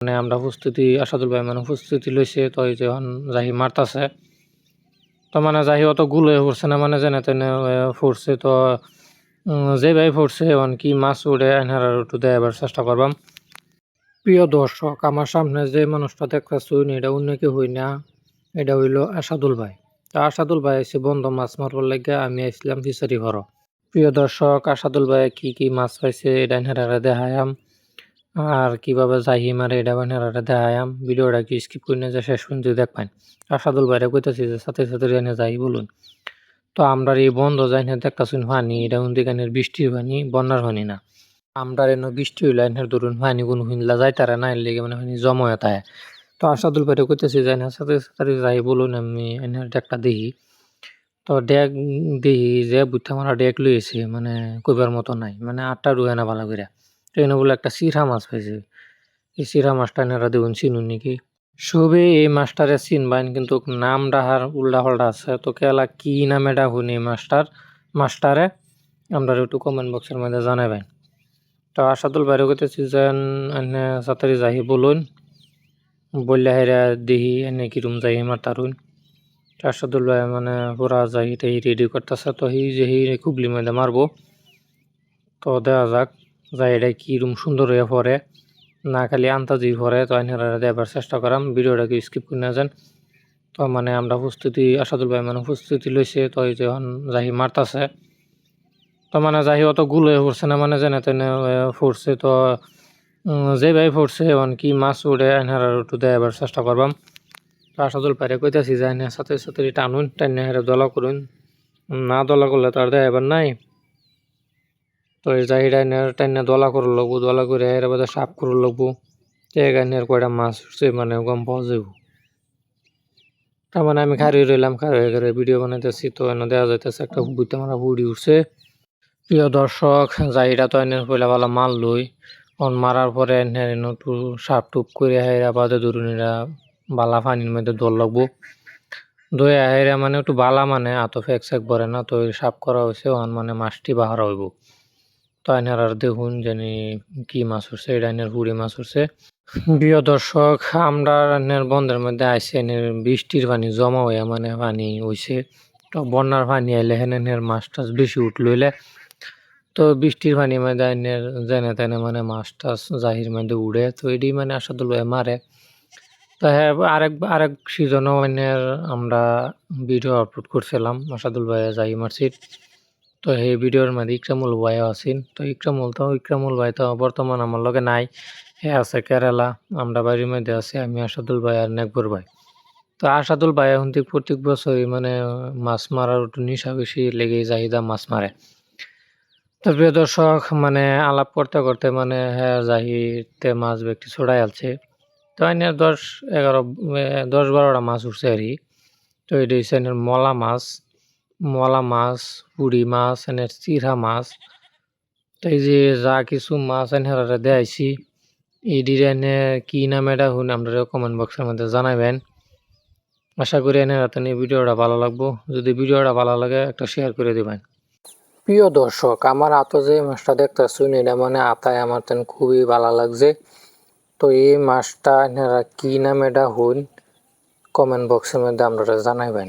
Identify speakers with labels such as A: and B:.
A: মানে আমরা প্রস্তুতি আসাদুল ভাই মানে প্রস্তুতি লইছে তো এই যে এখন জাহি মারতাছে তো মানে জাহি অত গুল হয়ে পড়ছে না মানে যেনে তেনে ফুটছে তো যে ভাই ফুটছে এখন কি মাছ উড়ে এনার একটু দেবার চেষ্টা করবাম। প্রিয় দর্শক, আমার সামনে যে মানুষটা দেখতেছুন এটা অন্য কেউ হই না, এটা হইল আসাদুল ভাই। তো আসাদুল ভাই এসে বন্ধ মাছ মারবার লাগে, আমি আসলাম ফিশারি ঘর। প্রিয় দর্শক, আসাদুল ভাই কি কি মাছ পাইছে, এটা হেরারে দেখায়াম। আর কীভাবে যাই মারে এটা হেরারে দেখায়াম ভিডিওটা কি স্কিপ করে যে, শেষ পর্যন্ত দেখবেন। আসাদুল বাইরে কইতেছি যে সাথে সাথে এনে যাই বলুন। তো আমরা এই বন্ধ যাই না, দেখতেছুন পানি এটা উন্দি গানের বৃষ্টির পানি বন্যার পানি না। আমরা এনে বৃষ্টি হইলে এনের ধরুন পানি কোনো হিনলা যাই তারা না, এর লেগে মানে পানি জমা থাকে তো আসাদুল বাইরে কইতেছি যাই না সাথে সাথে যাই বলুন, আমি এনের একটা দেখি। তো ডেক দেখি যে বুদ্ধা মারা ডেক লইছে মানে কইবার মতো নাই মানে আটটা রুয়ে না ভালো করে ট্রেনে বলে একটা সিরা মাছ পাইছে এই সিরা মাছটা এনারা দেখুন চিনুন নাকি? সবে এই মাছটারে চিনবাইন, কিন্তু নাম ডাহার, উল্টা পাল্টা আছে। তো কেলা কি নামে ডাকুন এই মাছটার? মাছটারে আমরা একটু কমেন্ট বক্সের মধ্যে জানাবেন। তো আসাদুল বাইরে করতেছি যেন এনে সাতারি যাই বলুন, বললে হেরা দেখি এনে কিরম যাই আমার তারুন আসাদুল ভাই মানে পুরা যাই তাই রেডি করতেছে, তো সেই যে সেই খুবলি মধ্যে মারবো। তো দেখা যাক। যাই এটা কিরম সুন্দর হয়ে পড়ে। না খালি আন্তাজি পড়ে, তো আইনারা দেবার চেষ্টা করাম। ভিডিওটাকে স্কিপ করে না যান। তো মানে আমরা প্রস্তুতি, আসাদুল ভাই মানে প্রস্তুতি লইছে, তো এই যে এখন যাহি মারতাছে। তো মানে যাহি অত গুল হয়ে পড়ছে না মানে যেনে তেনে ফুটছে তো যে ভাই ফুটছে এখন কি মাছ উড়ে আইনারা একটু দেবার চেষ্টা করবাম। তো আসাদুল পারে কইতাছি যে আইনে সাথে সাথে টানুন, টাইনে হেরে দলা করুন। না দলা করলে তো আর দেবার নাই। তো এই যাই টাইনে দলা করে লাগবো, দলা করে এর বাদে সাফ করে লাগবো। এখানে আর কয়টা মাছ উঠছে মানে গম পাওয়া যাব তার মানে আমি খারি রইলাম খারি হয়ে গেলে ভিডিও বানাইতেছি, তো এনে দেওয়া যাইতেছে একটা বুঝতে মারা বুড়ি উঠছে। প্রিয় দর্শক যাইরা তো এনে পয়লা ভালো মাল লই। অন মারার পরে এনে একটু সাপ টুপ করে হেরা বাদে ধরুন এরা বালা পানির মধ্যে দল লাগবো। দই হেরা মানে একটু বালা মানে আতো ফেক সেক ভরে না, তো সাপ করা হয়েছে অন মানে মাছটি বাহার হইব। তো আইনার আর দেখুন জানি কি মাছ উঠছে এটা আইনের হুড়ি মাছ উঠছে। প্রিয় দর্শক, আমরা আইনের বন্ধের মধ্যে আইসি আইনের বৃষ্টির পানি জমা হয়ে মানে পানি হইছে। তো বন্যার পানি আইলে হেনের মাছ টাছ বেশি উঠলইলে তো বৃষ্টির পানি মধ্যে আইনের জেনে তেনে মানে মাছ টাছ জাহির মধ্যে উড়ে, তো এটি মানে আসাদুল ভাই মারে। তো হ্যাঁ আরেক আরেক সিজনও আইনের আমরা ভিডিও আপলোড করছিলাম আসাদুল ভাই যাই মারছি। তো সেই ভিডিওর মধ্যে ইকরামুল ভাইও আছেন। তো ইকরামুল তো ইকরামুল ভাই তো বর্তমান আমার লগে নাই। হে আছে কেরালা, আমরা বাড়ির মধ্যে আছি, আমি আসাদুল ভাই আর নেকবর ভাই। তো আসাদুল ভাই এখন থেকে প্রত্যেক বছরই মানে মাছ মারার নিশা বেশি লেগেই চাহিদা মাছ মারে। তো প্রিয় দর্শক মানে আলাপ করতে করতে মানে হ্যাঁ জাহিতে মাছ ব্যক্তি ছড়াই আছে তো এনে দশ এগারো দশ বারোটা মাছ উঠছে আর কি। তো এটা হচ্ছে মলা মাছ। মলা মাছ পুড়ি মাছ, এনে চিরা মাছ। তো এই যে যা কিছু মাছ এনে দেয়াইছি এডির এনে কি নাম এটা শুন আমরা কমেন্ট বক্সের মধ্যে জানাবেন আশা করি এনে রাতে ভিডিওটা ভালো লাগবো। যদি ভিডিওটা ভালো লাগে, একটা শেয়ার করে দিবেন। প্রিয় দর্শক, আমার আতো যে মাছটা দেখতেছুন এটা মানে আতায় আমার তেন খুবই ভালো লাগছে। তো এই মাছটা এনারা কি নাম এটা হন কমেন্ট বক্সের মধ্যে আপনারা জানাবেন